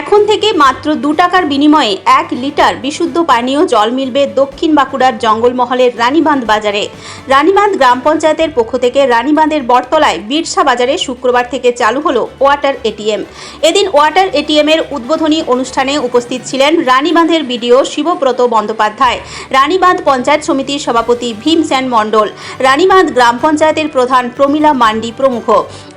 এখন থেকে মাত্র দু টাকার বিনিময়ে এক লিটার বিশুদ্ধ পানীয় জল মিলবে দক্ষিণ বাঁকুড়ার জঙ্গলমহলের রানীবাঁধ বাজারে। রানীবাঁধ গ্রাম পঞ্চায়েতের পক্ষ থেকে রানীবাঁধের বটতলায় বিরসা বাজারে শুক্রবার থেকে চালু হলো ওয়াটার এটিএম এদিন ওয়াটার এটিএম এর উদ্বোধনী অনুষ্ঠানে উপস্থিত ছিলেন রানীবাঁধের বিডিও শিবব্রত বন্দ্যোপাধ্যায়, রানীবাঁধ পঞ্চায়েত সমিতির সভাপতি ভীম সেন মণ্ডল, রানীবাঁধ গ্রাম পঞ্চায়েতের প্রধান প্রমীলা মান্ডি প্রমুখ।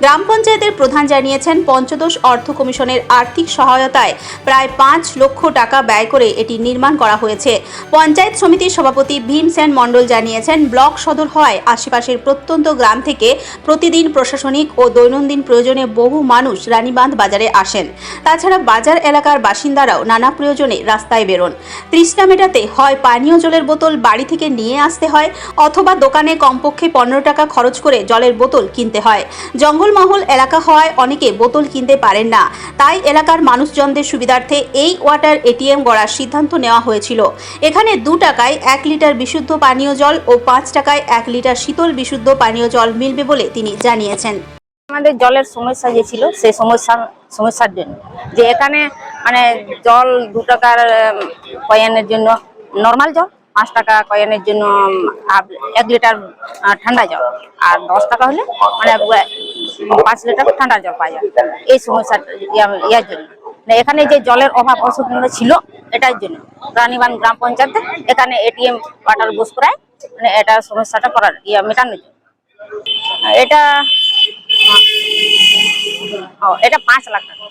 গ্রাম পঞ্চায়েতের প্রধান জানিয়েছেন, পঞ্চদশ অর্থ কমিশনের আর্থিক সহায়তায় প্রায় পাঁচ লক্ষ টাকা ব্যয় করে এটি নির্মাণ করা হয়েছে। পঞ্চায়েত সমিতির সভাপতি ভীম সেন মণ্ডল জানিয়েছেন, ব্লক সদর হওয়ায় আশেপাশের প্রত্যন্ত গ্রাম থেকে প্রতিদিন প্রশাসনিক ও দৈনন্দিন প্রয়োজনে বহু মানুষ রানীবাঁধ বাজারে আসেন। তাছাড়া বাজার এলাকার বাসিন্দারাও নানা প্রয়োজনে রাস্তায় বেরোন। তৃষ্ণা মেটাতে হয় পানীয় জলের বোতল বাড়ি থেকে নিয়ে আসতে হয় অথবা দোকানে কমপক্ষে পনেরো টাকা খরচ করে জলের বোতল কিনতে হয়। জঙ্গলমহল এলাকা হওয়ায় অনেকে বোতল কিনতে পারেন না। তাই এলাকার মানুষজনদের সুবিধার্থে এই ওয়াটার এটিএম গড়ার সিদ্ধান্ত নেওয়া হয়েছিল। এখানে দু টাকায় এক লিটার বিশুদ্ধ পানীয় জল ও পাঁচ টাকায় এক লিটার শীতল বিশুদ্ধ পানীয় জল মিলবে বলে তিনি জানিয়েছেন। আমাদের জলের সমস্যা যে ছিল, সেই সমস্যা সমস্যার জন্য। যে এখানে মানে জল দু টাকার কয়েনের জন্য নর্মাল জল, পাঁচ টাকা কয়েনের জন্য এক লিটার ঠান্ডা জল। আর দশ টাকা হলে মানে পাঁচ লিটার ঠান্ডা জল পাওয়া যায়। এই সমস্যা ইয়া- ইয়ার জন্য। এখানে যে জলের অভাব অসুবিধা ছিল এটার জন্য। রানীবান গ্রাম পঞ্চায়েতে এখানে এটিএম ওয়াটার বুস করায় মানে এটা সমস্যাটা করার ইয়া মেটানোর জন্য। এটা এটা পাঁচ লাখ টাকা।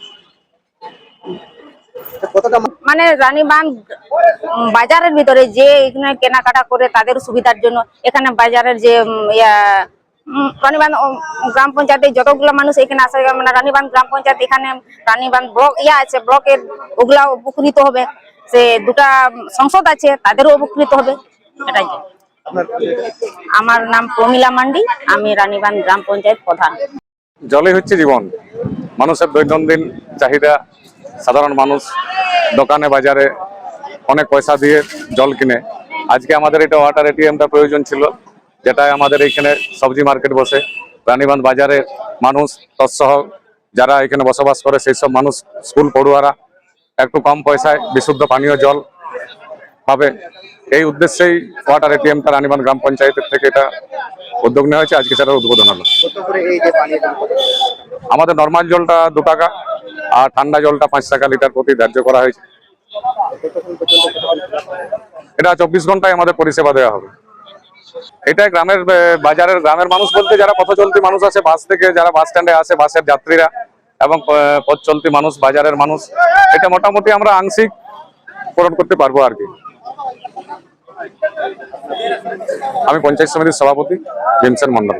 মানে রানীবাঁধ বাজারের ভিতরে যে এখানে কেনাকাটা করে তাদের সুবিধার জন্য এখানে বাজারের যে উম, গ্রাম পঞ্চায়েতে যতগুলো মানুষ এখানে আসে মানে রানীবাঁধ গ্রাম পঞ্চায়েত এখানে রানীবাঁধ ব্লক ইয়া আছে ব্লকের ওগুলা উপকৃত হবে। সে দুটা সংসদ আছে তাদেরও উপকৃত হবে। এটাই আমার নাম প্রমিলা মান্ডি আমি রানীবাঁধ গ্রাম পঞ্চায়েত প্রধান। জলই হচ্ছে জীবন। মানুষের দৈনন্দিন চাহিদা সাধারণ মানুষ দোকানে বাজারে অনেক পয়সা দিয়ে জল কিনে। আজকে আমাদের এটা ওয়াটার এটিএমটা প্রয়োজন ছিল। যেটা আমাদের এইখানে সবজি মার্কেট বসে রানীবান্ধ বাজারের মানুষ, তৎসহ যারা এখানে বসবাস করে সেই সব মানুষ স্কুল পড়ুয়ারা, একটু কম পয়সায় বিশুদ্ধ পানীয় জল পাবে এই উদ্দেশ্যেই ওয়াটার এটিএমটা রানীবান্ধ গ্রাম পঞ্চায়েতের থেকে এটা উদ্যোগ নেওয়া হয়েছে, আজকে সেটার উদ্বোধন হলো? আমাদের নর্মাল জলটা দু টাকা, আর ঠান্ডা জলটা পাঁচ টাকা লিটার প্রতি ধার্য করা হয়েছে? এটা চব্বিশ ঘন্টায় আমাদের পরিষেবা দেওয়া হবে এটা গ্রামের বাজারের, গ্রামের মানুষ বলতে যারা পথ চলতি মানুষ আছে, বাস থেকে যারা বাস স্ট্যান্ডে আসে, বাসের যাত্রীরা এবং পথ চলতি মানুষ, বাজারের মানুষ, এটা মোটামুটি আমরা আংশিক পূরণ করতে পারব আর কি। আমি পঞ্চায়েত সমিতির সভাপতি, ভীমসেন মন্ডল